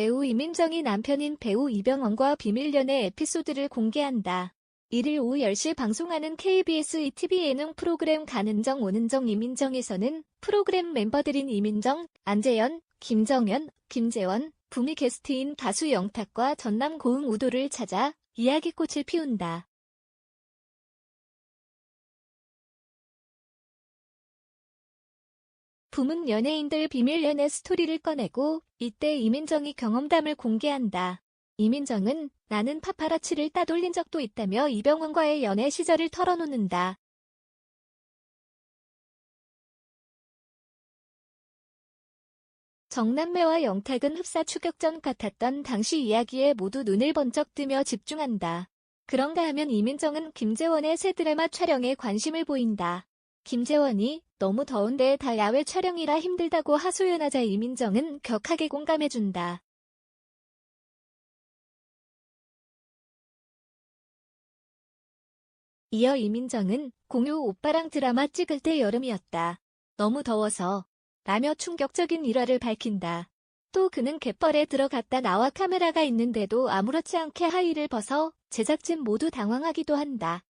배우 이민정이 남편인 배우 이병헌과 비밀 연애 에피소드를 공개한다. 1일 오후 10시 방송하는 KBS ETV 예능 프로그램 가는정 오는정 이민정에서는 프로그램 멤버들인 이민정, 안재현, 김정연, 김재원, 부미 게스트인 가수 영탁과 전남 고흥 우도를 찾아 이야기꽃을 피운다. 부문 연예인들 비밀 연애 스토리를 꺼내고 이때 이민정이 경험담을 공개한다. 이민정은 나는 파파라치를 따돌린 적도 있다며 이병헌과의 연애 시절을 털어놓는다. 정남매와 영탁은 흡사 추격전 같았던 당시 이야기에 모두 눈을 번쩍 뜨며 집중한다. 그런가 하면 이민정은 김재원의 새 드라마 촬영에 관심을 보인다. 김재원이 너무 더운데 다 야외 촬영이라 힘들다고 하소연하자 이민정은 격하게 공감해준다. 이어 이민정은 공유 오빠랑 드라마 찍을 때 여름이었다. 너무 더워서 라며 충격적인 일화를 밝힌다. 또 그는 갯벌에 들어갔다 나와 카메라가 있는데도 아무렇지 않게 하의를 벗어 제작진 모두 당황하기도 한다.